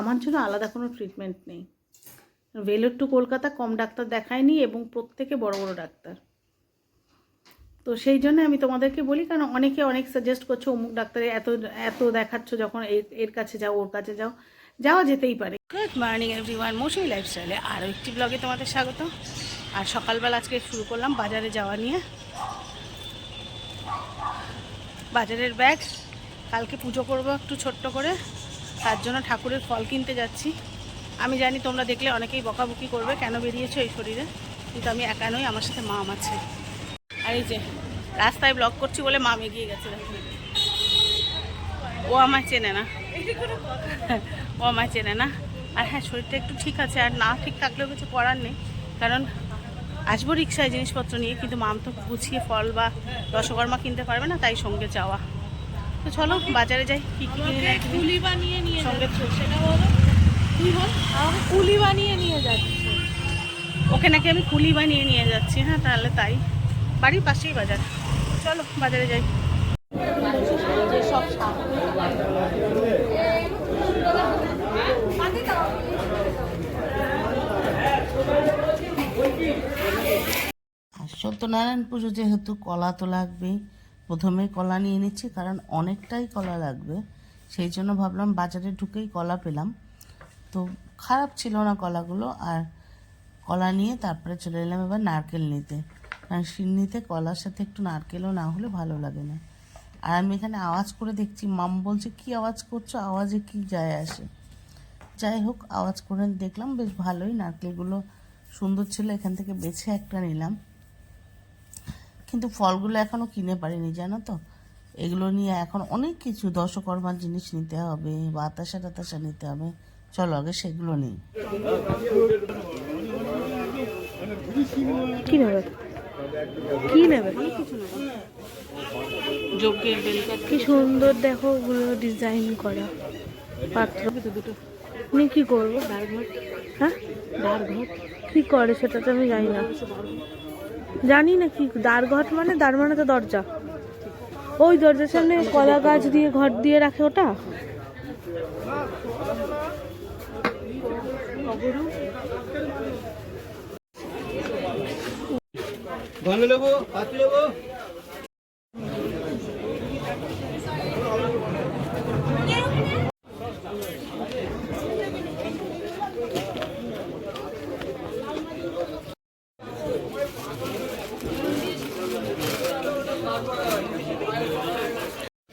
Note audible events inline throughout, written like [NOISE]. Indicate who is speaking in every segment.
Speaker 1: আমার জন্য আলাদা কোনো ট্রিটমেন্ট নেই। ভেলোর টু কলকাতা কম ডাক্তার দেখায়নি এবং প্রত্যেকে বড় বড় ডাক্তার। তো সেই জন্য আমি তোমাদেরকে বলি, কারণ অনেকে অনেক সাজেস্ট করছ, অমুক ডাক্তারে এত এত দেখাচ্ছ যখন এর কাছে যাও, ওর কাছে যাও। যাওয়া যেতেই পারে। গুড মর্নিং এভরিওয়ান মৌসুমি লাইফস্টাইলে আরও একটি ব্লগে তোমাদের স্বাগত। আর সকালবেলা আজকে শুরু করলাম বাজারে যাওয়া নিয়ে। বাজারের ব্যাগ কালকে পুজো করব একটু ছোট্ট করে। তার জন্য ঠাকুরের ফল কিনতে যাচ্ছি। আমি জানি তোমরা দেখলে অনেকেই বকাবকি করবে, কেন বেরিয়েছো এই শরীরে? কিন্তু আমি একা নই, আমার সাথে মাম আছে। আর এই যে, রাস্তায় ব্লক করছি বলে মাম এগিয়ে গেছে ও আমায় চেনে না। ও আমায় চেনে না। আর হ্যাঁ শরীরটা একটু ঠিক আছে, আর না ঠিক থাকলেও কিছু করার নেই। কারণ আসব রিক্সায় জিনিসপত্র নিয়ে, কিন্তু মাম তো গুছিয়ে ফল বা দশকর্মা কিনতে পারবে না, তাই সঙ্গে যাওয়া। তো চলো বাজারে যাই কী কী কিনে?
Speaker 2: কুলি বানিয়ে নিয়ে
Speaker 1: সঙ্গে
Speaker 2: সেটা বলো।
Speaker 1: তুই বল
Speaker 2: আমাকে কুলি বানিয়ে নিয়ে যাচ্ছে।
Speaker 1: ওকে নাকি আমি কুলি বানিয়ে নিয়ে যাচ্ছি হ্যাঁ তাহলে তাই। বাড়ির পাশেই বাজার। চলো বাজারে যাই।
Speaker 3: আর সত্যনারায়ণ পুজো যেহেতু কলা তো লাগবেই প্রথমে কলা নিয়ে নিচ্ছি, কারণ অনেকটাই কলা লাগবে। সেই জন্য ভাবলাম বাজারে ঢুকেই কলা পেলাম। তো খারাপ ছিল না কলাগুলো, আর কলা নিয়ে তারপরে চলে এলাম এবার নারকেল নিতে। কারণ সিন্নিতে কলার সাথে একটু নারকেলও না হলে ভালো লাগে না। আর আমি এখানে আওয়াজ করে দেখছি, মাম বলছে, কি আওয়াজ করছ? আওয়াজে কি যায় আসে? যাই হোক, আওয়াজ করে দেখলাম, বেশ ভালোই নারকেলগুলো সুন্দর ছিল, এখান থেকে বেছে একটা নিলাম। কিন্তু ফলগুলো এখনও কিনে পারিনি জানো তো? এগুলো নিয়ে এখন অনেক কিছু দশকর্মার জিনিস নিতে হবে বাতাসা টাতাসা নিতে হবে। চলো আগে সেগুলো নিই।
Speaker 1: কি নেবে? কি নেবে? যজ্ঞের বেলকা
Speaker 2: কি সুন্দর দেখো ওগুলো ডিজাইন করা। পাত্র।
Speaker 1: দুটো
Speaker 2: আমি কি করব? হ্যাঁ? কি করে সেটা তো আমি জানি না। জানি না কি দারঘট মানে দ্বার মানে তো দরজা। ওই দরজার সামনে কলা গাছ দিয়ে ঘর দিয়ে রাখে ওটা?
Speaker 4: ভালো নেব পাতি নেব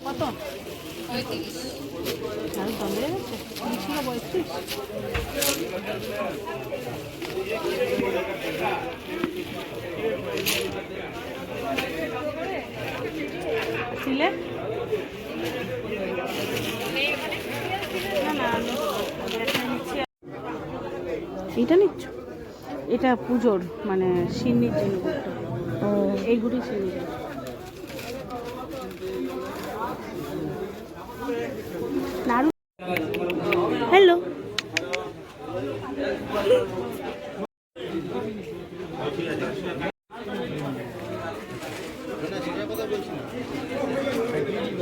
Speaker 1: কত আর দাম বেড়ে গেছে কি ছিল পঁয়ত্রিশ নিচ্ছি এটা নিচ্ছ? এটা পুজোর মানে সিন্নির জন্য। ও। এই গুড়ি সিন্নির।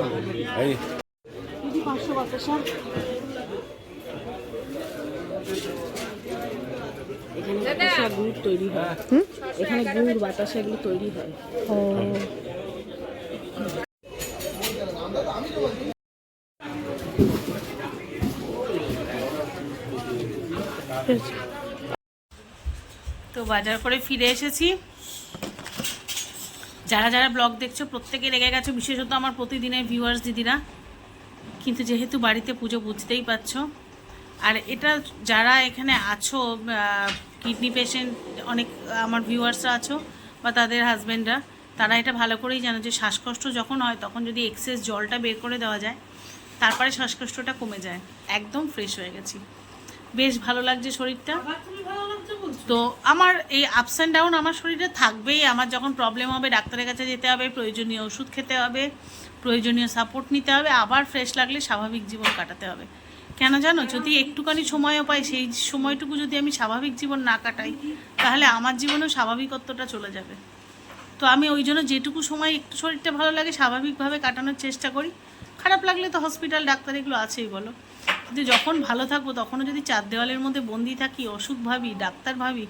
Speaker 1: দিদি এখানে গুড় তৈরি হয়। এখানে গুড় বাতাসা এগুলো তৈরি হয়।
Speaker 2: ও।
Speaker 1: তো বাজার করে ফিরে এসেছি। যারা যারা ব্লগ দেখছ, প্রত্যেকে রেগে গেছো, বিশেষত আমার প্রতিদিনের ভিউয়ার্স দিদিরা। কিন্তু যেহেতু বাড়িতে পুজো বুঝতেই পারছ, আর এটা যারা এখানে আছো কিডনি পেশেন্ট অনেক আমার ভিউয়ার্সরা আছো, বা তাদের হাজব্যান্ডরা তারা এটা ভালো করেই জানো যে শ্বাসকষ্ট যখন হয়, তখন যদি এক্সেস জলটা বের করে দেওয়া যায়, তারপরে শ্বাসকষ্টটা কমে যায়। একদম ফ্রেশ হয়ে গেছি। বেশ ভালো লাগছে শরীরটা। তো আমার এই আপস অ্যান্ড ডাউন আমার শরীরে থাকবেই। আমার যখন প্রবলেম হবে, ডাক্তারের কাছে যেতে হবে, প্রয়োজনীয় ওষুধ খেতে হবে, প্রয়োজনীয় সাপোর্ট নিতে হবে, আবার ফ্রেশ লাগলে স্বাভাবিক জীবন কাটাতে হবে। কেন জানো? যদি একটুখানি সময়ও পাই, সেই সময়টুকু যদি আমি স্বাভাবিক জীবন না কাটাই, তাহলে আমার জীবনেও স্বাভাবিকত্বটা চলে যাবে। তো আমি ওই জন্য যেটুকু সময় একটু শরীরটা ভালো লাগে, স্বাভাবিকভাবে কাটানোর চেষ্টা করি। খারাপ লাগলে তো হসপিটাল ডাক্তার এগুলো আছেই বলো। কিন্তু যখন ভালো থাকব তখনও যদি চার দেওয়ালের মধ্যে বন্দি থাকি ওষুধ ভাবি ডাক্তার ভাবি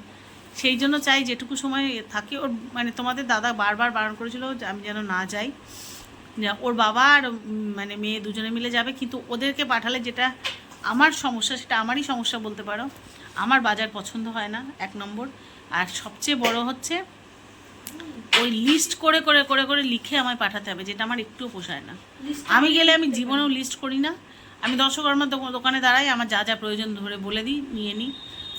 Speaker 1: সেই জন্য চাই যেটুকু সময় থাকে। ওর মানে তোমাদের দাদা বারবার বারণ করেছিল যে আমি যেন না যাই। ওর বাবা আর মানে মেয়ে দুজনে মিলে যাবে কিন্তু ওদেরকে পাঠালে যেটা আমার সমস্যা সেটা আমারই সমস্যা বলতে পারো। আমার বাজার পছন্দ হয় না এক নম্বর। আর সবচেয়ে বড় হচ্ছে ওই লিস্ট করে করে করে করে লিখে আমায় পাঠাতে হবে যেটা আমার একটুও পোষায় না। আমি গেলে আমি জীবনেও লিস্ট করি না। আমি দর্শকর্মার দোক- দোকানে দাঁড়াই, আমার যা যা প্রয়োজন ধরে বলে দিই, নিয়ে নিই।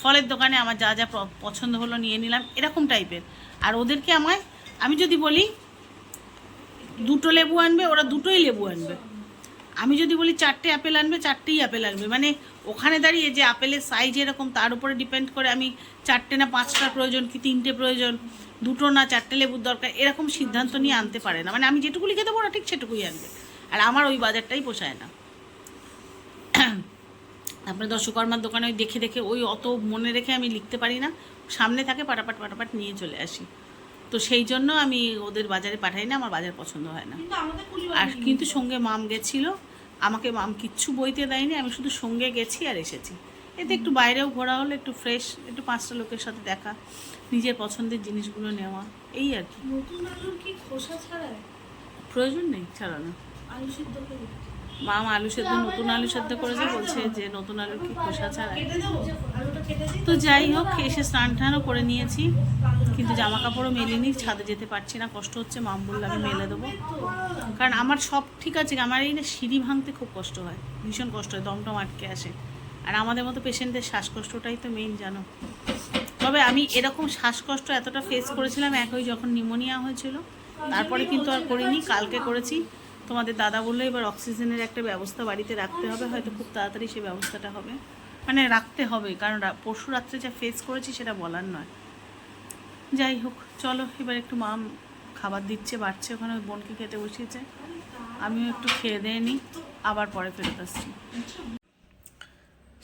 Speaker 1: ফলের দোকানে আমার যা যা পছন্দ হলো নিয়ে নিলাম, এরকম টাইপের। আর ওদেরকে আমায়, আমি যদি বলি, দুটো লেবু আনবে, ওরা দুটোই লেবু আনবে। আমি যদি বলি, চারটে আপেল আনবে, চারটেই আপেল আনবে। মানে ওখানে দাঁড়িয়ে যে আপেলের সাইজ এরকম, তার উপরে ডিপেন্ড করে আমি চারটে না পাঁচটা প্রয়োজন কি, তিনটে প্রয়োজন, দুটো না চারটে লেবুর দরকার, এরকম সিদ্ধান্ত নিয়ে আনতে পারে না। মানে আমি যেটুকু লিখে দেবো, ওরা ঠিক সেটুকুই আনবে। আর আমার ওই বাজারটাই পোষায় না। [COUGHS] আপনার দর্শকর্মার দোকানে ওই দেখে দেখে ওই অত মনে রেখে আমি লিখতে পারি না। সামনে থাকে পাটাপাট পাটাপাট নিয়ে চলে আসি। তো সেই জন্য আমি ওদের বাজারে পাঠাই না আমার বাজার পছন্দ হয় না। আর কিন্তু সঙ্গে মাম গেছিল আমাকে মাম কিচ্ছু বইতে দেয়নি আমি শুধু সঙ্গে গেছি আর এসেছি। এতে একটু বাইরেও ঘোরা হলো একটু ফ্রেশ একটু পাঁচটা লোকের সাথে দেখা নিজের পছন্দের জিনিসগুলো নেওয়া এই আর কি।
Speaker 2: নতুন আলুর কি খোসা ছাড়ায়
Speaker 1: প্রয়োজন নেই ছাড়ানো।
Speaker 2: আলু সিদ্ধ করে
Speaker 1: মাম আলু সেদ্ধ, নতুন আলু সেদ্ধ করেছে, বলছে যে নতুন আলুর কি খোসা
Speaker 2: দিই
Speaker 1: তো যাই হোক, এসে স্নান টানও করে নিয়েছি, কিন্তু জামা কাপড়ও মেলিনি, ছাদে যেতে পারছি না, কষ্ট হচ্ছে মাম বললে আমি মেলে দেবো। কারণ আমার সব ঠিক আছে, আমার এই না সিঁড়ি ভাঙতে খুব কষ্ট হয়, ভীষণ কষ্ট হয়, দমটম আটকে আসে। আর আমাদের মতো পেশেন্টদের শ্বাসকষ্টটাই তো মেইন জানো। তবে আমি এরকম শ্বাসকষ্ট এতটা ফেস করেছিলাম, একই যখন নিউমোনিয়া হয়েছিল, তারপরে কিন্তু আর করিনি, কালকে করেছি। তোমাদের দাদা বলল এবার অক্সিজেনের একটা ব্যবস্থা বাড়িতে রাখতে হবে, হয়তো খুব তাড়াতাড়ি সেই ব্যবস্থাটা হবে। মানে রাখতে হবে, কারণ পরশু রাত্রে যা ফেস করেছি সেটা বলার নয়। যাই হোক, চলো এবার একটু মাম খাবার দিচ্ছে, বাড়ছে ওখানে, ওই বোনকে খেতে বসিয়েছে। আমিও একটু খেয়ে দিয়ে নিই, আবার পরে ফেরত আসছি।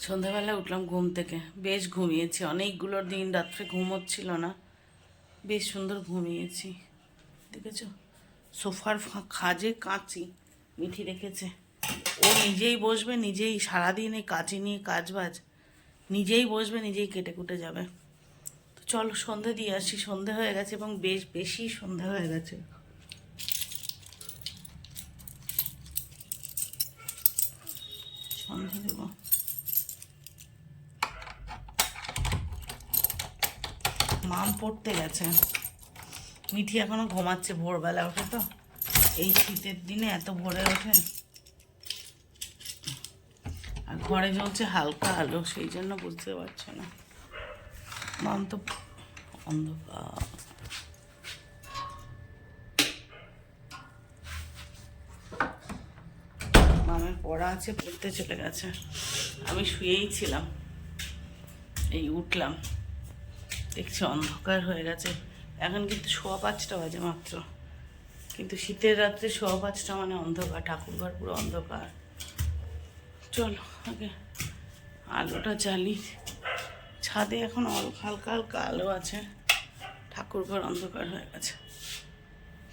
Speaker 1: সন্ধ্যাবেলা উঠলাম ঘুম থেকে, বেশ ঘুমিয়েছি, অনেকগুলো দিন রাত্রে ঘুম হচ্ছিল না, বেশ সুন্দর ঘুমিয়েছি, দেখেছ? সোফার খাজে কাঁচি, মিঠি রেখেছে। ও নিজেই বসবে, নিজেই সারাদিন এই কাঁচি নিয়ে কাজ বাজ নিজেই বসবে, নিজেই কেটে কুটে যাবে। তো চলো সন্ধে দিয়ে আসি। সন্ধে হয়ে গেছে এবং বেশ বেশি সন্ধে হয়ে গেছে। সন্ধে দেবো। মাম পড়তে গেছে। মিঠি এখনও ঘুমাচ্ছে ভোরবেলা ওঠে তো। এই শীতের দিনে এত ভোরে ওঠে। আর ঘরে জ্বলছে হালকা আলো, সেই জন্য বুঝতে পারছে না। মাম তো অন্ধকার। মামের পড়া আছে, পড়তে চলে গেছে। আমি শুয়েই ছিলাম। এই উঠলাম। দেখছি অন্ধকার হয়ে গেছে। এখন কিন্তু সোয়া পাঁচটা বাজে মাত্র। কিন্তু শীতের রাত্রে সোয়া পাঁচটা মানে অন্ধকার, ঠাকুরঘর পুরো অন্ধকার। চলো, আগে আলোটা জ্বালি। ছাদে এখন হালকা হালকা আলো আছে। ঠাকুরঘর অন্ধকার হয়ে গেছে।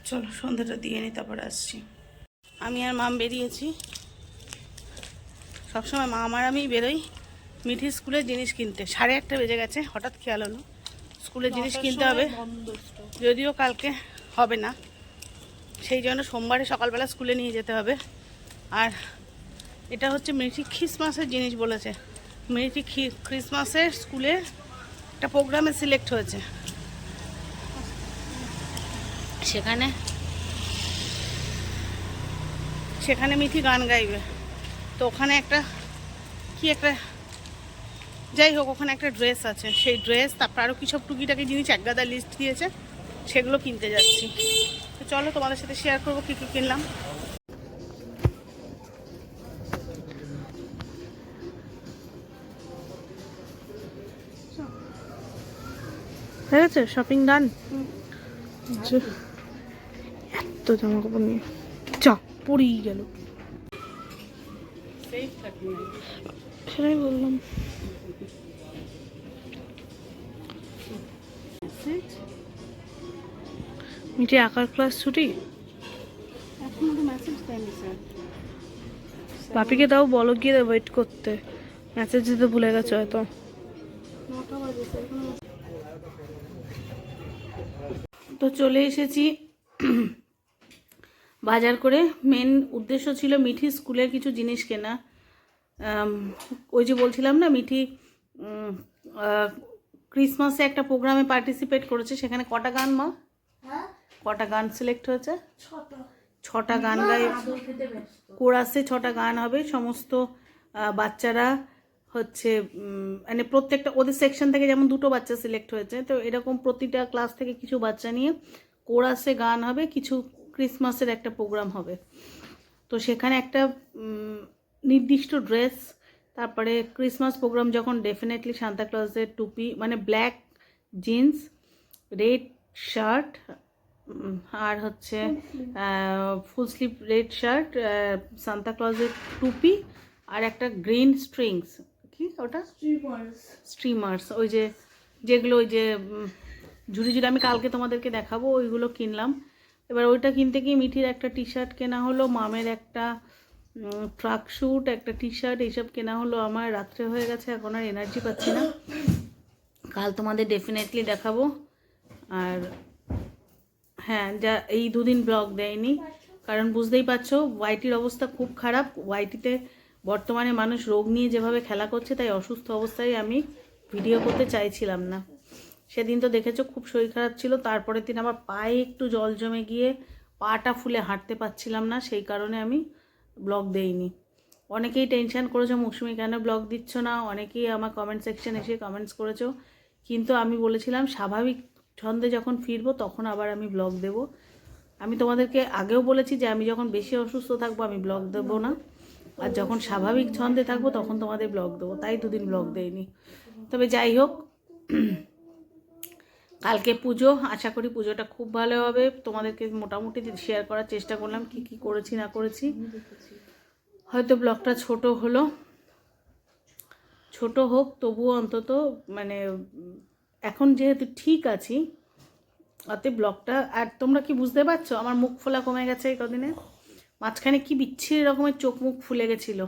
Speaker 1: চলো, সন্ধ্যাটা দিয়ে নি, তারপরে আসছি। আমি আর মাম বেরিয়েছি। সবসময় মা আমার আমি বেরোই। মিঠি স্কুলের জিনিস কিনতে। সাড়ে আটটা বেজে গেছে, হঠাৎ খেয়াল হলো। স্কুলের জিনিস কিনতে হবে। যদিও কালকে হবে না। সেই জন্য সোমবারে সকালবেলা স্কুলে নিয়ে যেতে হবে। আর এটা হচ্ছে মিঠি খ্রিসমাসের জিনিস বলেছে। খি- খ্রিসমাসের স্কুলে একটা প্রোগ্রামে সিলেক্ট হয়েছে। সেখানে সেখানে মিঠি গান গাইবে। তো ওখানে একটা কি একটা যাই হোক ওখানে একটা ড্রেস আছে। সেই ড্রেস তারপর আরও কী সব টুকিটাকি জিনিস এক গাদা লিস্ট দিয়েছে সেগুলো কিনতে যাচ্ছি। তো চলো তোমাদের সাথে শেয়ার করব কী কী কিনলাম।
Speaker 2: হয়ে গেছে? শপিং ডান এত জামা কাপড় নিয়ে। চা পড়েই গেল। সেটাই বললাম। মিটি আঁকার ক্লাস ছুটি?
Speaker 1: এখন তো মেসেজ দেয়নি স্যার
Speaker 2: বাপিকে তাও বলো গিয়ে ওয়েট করতে। মেসেজ দিতে ভুলে গেছে হয়তো।
Speaker 1: তো চলে এসেছি। বাজার করে। মেন উদ্দেশ্য ছিল মিঠি স্কুলের কিছু জিনিস কেনা। ওই যে বলছিলাম না মিঠি ক্রিসমাসে একটা প্রোগ্রামে পার্টিসিপেট করেছে সেখানে কটা গান মা? কটা গান সিলেক্ট হয়েছে? ছটা। গান গায়ে। কোরাসে ছটা গান হবে সমস্ত বাচ্চারা হচ্ছে মানে প্রত্যেকটা ওদের সেকশন থেকে যেমন দুটো বাচ্চা সিলেক্ট হয়েছে তো এরকম প্রতিটা ক্লাস থেকে কিছু বাচ্চা নিয়ে কোরাসে গান হবে কিছু ক্রিসমাসের একটা প্রোগ্রাম হবে। তো সেখানে একটা নির্দিষ্ট ড্রেস তারপরে ক্রিসমাস প্রোগ্রাম যখন ডেফিনেটলি সান্তাক্লজের টুপি মানে ব্ল্যাক জিন্স রেড শার্ট আর হচ্ছে ফুল স্লিভ রেড শার্ট সান্তাক্লজের টুপি আর একটা গ্রিন স্ট্রিংস কি ওটা? স্ট্রিমার্স ওই যে যেগুলো ওই যে ঝুড়ি ঝুড়ি আমি কালকে তোমাদেরকে দেখাবো ওইগুলো কিনলাম। এবার ওইটা কিনতে গিয়ে মিঠির একটা টি শার্ট কেনা হলো মামের একটা ট্রাক স্যুট, একটা টি শার্ট এইসব কেনা হলো আমার। রাত্রে হয়ে গেছে, এখন আর এনার্জি পাচ্ছি না। কাল তোমাদের ডেফিনেটলি দেখাবো। আর হ্যাঁ যা এই দুদিন ব্লগ দেয়নি। কারণ বুঝতেই পারছ ওয়াইটির অবস্থা খুব খারাপ। ওয়াইটিতে বর্তমানে মানুষ রোগ নিয়ে যেভাবে খেলা করছে, তাই অসুস্থ অবস্থায় আমি ভিডিও করতে চাইছিলাম না। সেদিন তো দেখেছ, খুব শরীর খারাপ ছিল। তারপরের দিন আমার পায়ে একটু জল জমে গিয়ে পাটা ফুলে হাঁটতে পারছিলাম না। সেই কারণে আমি ব্লগ দেইনি। অনেকেই টেনশন করেছ, মৌসুমি, কেন ব্লগ দিচ্ছ না? অনেকেই আমার কমেন্ট সেকশন এসে কমেন্টস করেছ। কিন্তু আমি বলেছিলাম, স্বাভাবিক ছন্দে যখন ফিরবো, তখন আবার আমি ব্লগ দেব। আমি তোমাদেরকে আগেও বলেছি যে, আমি যখন বেশি অসুস্থ থাকব, আমি ব্লগ দেবো না। আর যখন স্বাভাবিক ছন্দে থাকব, তখন তোমাদের ব্লগ দেবো। তাই দুদিন ব্লগ দেয়নি তবে যাই হোক কালকে পুজো, আশা করি পুজোটা খুব ভালো হবে। তোমাদেরকে মোটামুটি শেয়ার করার চেষ্টা করলাম, কি কি করেছি, না করেছি। হয়তো ব্লগটা ছোট হলো। ছোট হোক, তবুও অন্তত মানে এখন যেহেতু ঠিক আছি, অতএব ব্লগটা আর তোমরা কি বুঝতে পারছ? আমার মুখ ফোলা কমে গেছে এই কদিনে। মাঝখানে কি বিচ্ছিরি রকমের চোখ মুখ ফুলে গেছিল।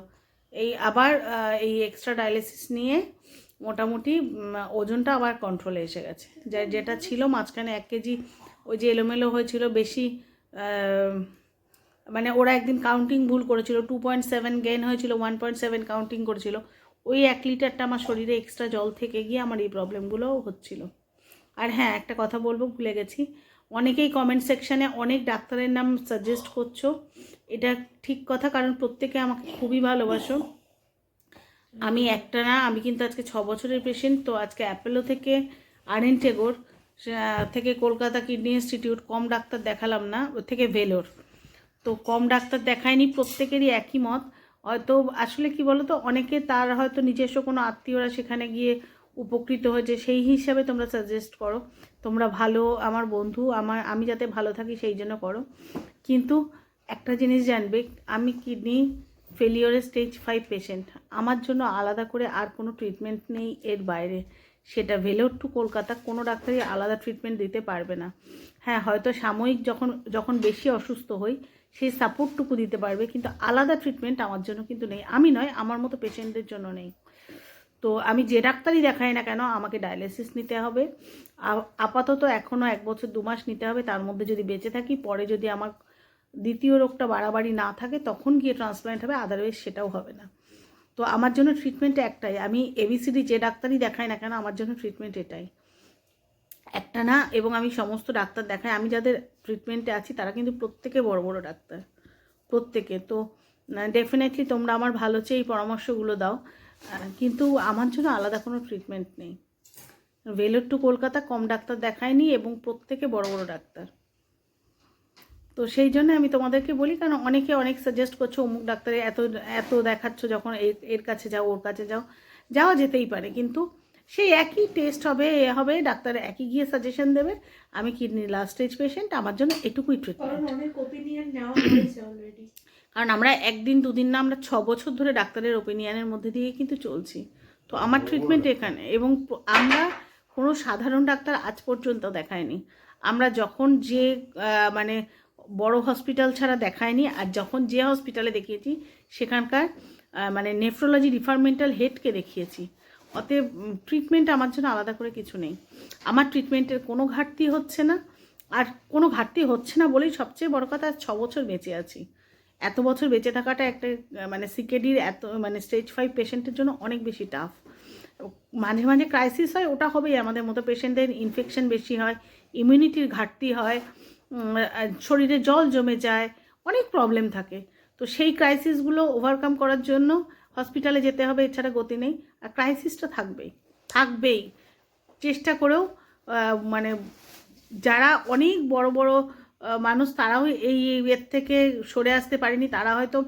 Speaker 1: এই আবার এই এক্সট্রা ডায়ালিসিস নিয়ে মোটামুটি ওজনটা আবার কন্ট্রোলে এসে গেছে। যেটা ছিল মাঝখানে এক কেজি, ওই যে এলোমেলো হয়েছিল বেশি মানে ওরা একদিন কাউন্টিং ভুল করেছিল টু পয়েন্ট সেভেন গেন হয়েছিল ওয়ান পয়েন্ট সেভেন কাউন্টিং করেছিল। ওই এক লিটারটা আমার শরীরে এক্সট্রা জল থেকে গিয়ে আমার এই প্রবলেমগুলোও হচ্ছিল। আর হ্যাঁ একটা কথা বলব, ভুলে গেছি। অনেকেই কমেন্ট সেকশানে অনেক ডাক্তারের নাম সাজেস্ট করছ। এটা ঠিক কথা, কারণ প্রত্যেকে আমাকে খুবই ভালোবাসো। আমি একটা না, আমি কিন্তু আজকে ছ বছরের পেশেন্ট তো আজকে অ্যাপেলো থেকে আরএন টেগোর থেকে কলকাতা কিডনি ইনস্টিটিউট কম ডাক্তার দেখালাম না ওর থেকে ভেলোর তো কম ডাক্তার দেখায়নি, প্রত্যেকেরই একই মত। হয়তো, আসলে কি বলতো, অনেকে তার হয়তো নিজস্ব কোনো আত্মীয়রা সেখানে গিয়ে উপকৃত হয়েছে, সেই হিসাবে তোমরা সাজেস্ট করো। তোমরা ভালো, আমার বন্ধু, আমার, আমি যাতে ভালো থাকি সেই জন্য করো। কিন্তু একটা জিনিস জানবে, আমি কিডনি ফেলিওরের স্টেজ ফাইভ পেশেন্ট আমার জন্য আলাদা করে আর কোনো ট্রিটমেন্ট নেই এর বাইরে। সেটা ভেলোর টু কলকাতা, কোনো ডাক্তারই আলাদা ট্রিটমেন্ট দিতে পারবে না। হ্যাঁ হয়তো সাময়িক যখন যখন বেশি অসুস্থ হই, সেই সাপোর্টটুকু দিতে পারবে, কিন্তু আলাদা ট্রিটমেন্ট আমার জন্য কিন্তু নেই। আমি নয়, আমার মতো পেশেন্টদের জন্য নেই। তো আমি যে ডাক্তারই দেখাই না কেন, আমাকে ডায়ালিসিস নিতে হবে। আপাতত এখনও এক বছর দু মাস নিতে হবে, তার মধ্যে যদি বেঁচে থাকি, পরে যদি আমার দ্বিতীয় রোগটা বাড়াবাড়ি না থাকে, তখন গিয়ে ট্রান্সপ্ল্যান্ট হবে আদারওয়াইজ সেটাও হবে না। তো আমার জন্য ট্রিটমেন্ট একটাই, আমি এবিসিডি যে ডাক্তারই দেখাই না কেন, আমার জন্য ট্রিটমেন্ট এটাই। একটা না, এবং আমি সমস্ত ডাক্তার দেখাই, আমি যাদের ট্রিটমেন্টে আছি, তারা কিন্তু প্রত্যেকে বড় বড় ডাক্তার। প্রত্যেকে। তো ডেফিনেটলি তোমরা আমার ভালো চেয়ে এই পরামর্শগুলো দাও। কিন্তু আমার জন্য আলাদা কোনো ট্রিটমেন্ট নেই। ভেলোর টু কলকাতা কম ডাক্তার দেখায়নি, এবং প্রত্যেকে বড় বড় ডাক্তার। তো সেই জন্য আমি তোমাদেরকে বলি কারণ অনেকে অনেক সাজেস্ট করছ অমুক ডাক্তারে এত এত দেখাচ্ছ যখন এর এর কাছে যাও ওর কাছে যাও। যাওয়া যেতেই পারে কিন্তু সেই একই টেস্ট হবে এ হবে ডাক্তার একই গিয়ে সাজেশন দেবে। আমি কিডনি লাস্ট স্টেজ পেশেন্ট আমার জন্য এটুকুই ট্রিটমেন্ট
Speaker 2: অনেক ওপিনিয়ন নেওয়া হয়েছে অলরেডি
Speaker 1: কারণ আমরা একদিন দুদিন না আমরা ছ বছর ধরে ডাক্তারের ওপিনিয়নের মধ্যে দিয়ে কিন্তু চলছি। তো আমার ট্রিটমেন্ট এখানে এবং আমরা কোনো সাধারণ ডাক্তার আজ পর্যন্ত দেখায়নি। আমরা যখন যে মানে বড় হসপিটাল ছাড়া দেখায়নি। আর যখন যে হসপিটালে দেখিয়েছি, সেখানকার মানে নেফ্রোলজি ডিপার্টমেন্টাল হেডকে দেখিয়েছি। অতএব ট্রিটমেন্ট আমার জন্য আলাদা করে কিছু নেই। আমার ট্রিটমেন্টের কোনো ঘাটতি হচ্ছে না। আর কোনো ঘাটতি হচ্ছে না বলেই সবচেয়ে বড় কথা, ছ বছর বেঁচে আছি। এত বছর বেঁচে থাকাটা একটা মানে সিকেডির এত মানে স্টেজ ফাইভ পেশেন্টের জন্য অনেক বেশি টাফ মাঝে মাঝে ক্রাইসিস হয়, ওটা হবেই। আমাদের মতো পেশেন্টদের ইনফেকশন বেশি হয় ইমিউনিটির ঘাটতি হয়। শরীরে জল জমে যায়, অনেক প্রবলেম থাকে। তো সেই ক্রাইসিসগুলো ওভারকাম করার জন্য হসপিটালে যেতে হবে, এছাড়া গতি নেই। আর ক্রাইসিসটা থাকবেই থাকবেই। চেষ্টা করেও মানে যারা অনেক বড় বড় মানুষ, তারাও এই এর থেকে সরে আসতে পারেনি। তারা হয়তো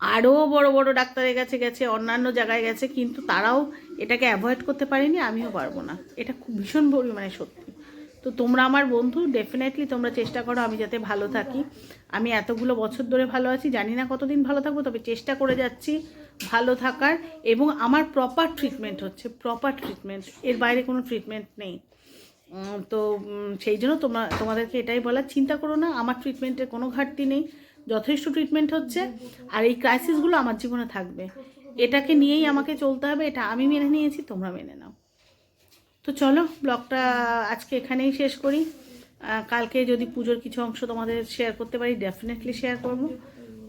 Speaker 1: আরও বড় বড় ডাক্তারের কাছে গেছে, অন্যান্য জায়গায় গেছে, কিন্তু তারাও এটাকে অ্যাভয়েড করতে পারেনি, আমিও পারব না। এটা খুব ভীষণ পরিমাণে সত্যি। তো তোমরা আমার বন্ধু ডেফিনেটলি তোমরা চেষ্টা করো আমি যাতে ভালো থাকি। আমি এতগুলো বছর ধরে ভালো আছি, জানি না কতদিন ভালো থাকব, তবে চেষ্টা করে যাচ্ছি ভালো থাকার এবং আমার প্রপার ট্রিটমেন্ট হচ্ছে প্রপার ট্রিটমেন্ট এর বাইরে কোনো ট্রিটমেন্ট নেই। তো সেই জন্য তোমরা, তোমাদেরকে এটাই বলার, চিন্তা করো না, আমার ট্রিটমেন্টের কোনো ঘাটতি নেই, যথেষ্ট ট্রিটমেন্ট হচ্ছে, আর এই ক্রাইসিসগুলো আমার জীবনে থাকবে। এটাকে নিয়েই আমাকে চলতে হবে, এটা আমি মেনে নিয়েছি, তোমরা মেনে নাও। তো চলো, ব্লগটা আজকে এখানেই শেষ করি। কালকে যদি পুজোর কিছু অংশ তোমাদের শেয়ার করতে পারি ডেফিনেটলি শেয়ার করব।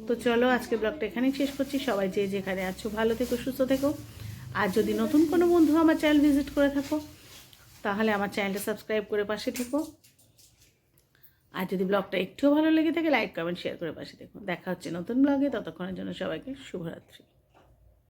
Speaker 1: তো চলো, আজকে ব্লগটা এখানেই শেষ করছি। সবাই যে যেখানে আছো, ভালো থেকো, সুস্থ থেকো। আর যদি নতুন কোনো বন্ধু আমার চ্যানেল ভিজিট করে থাকো, তাহলে আমার চ্যানেলটা সাবস্ক্রাইব করে পাশে থেকো। আর যদি ব্লগটা একটুও ভালো লেগে থাকে লাইক কমেন্ট শেয়ার করে পাশে দেখো দেখা হচ্ছে নতুন ব্লগে, ততক্ষণের জন্য সবাইকে শুভরাত্রি।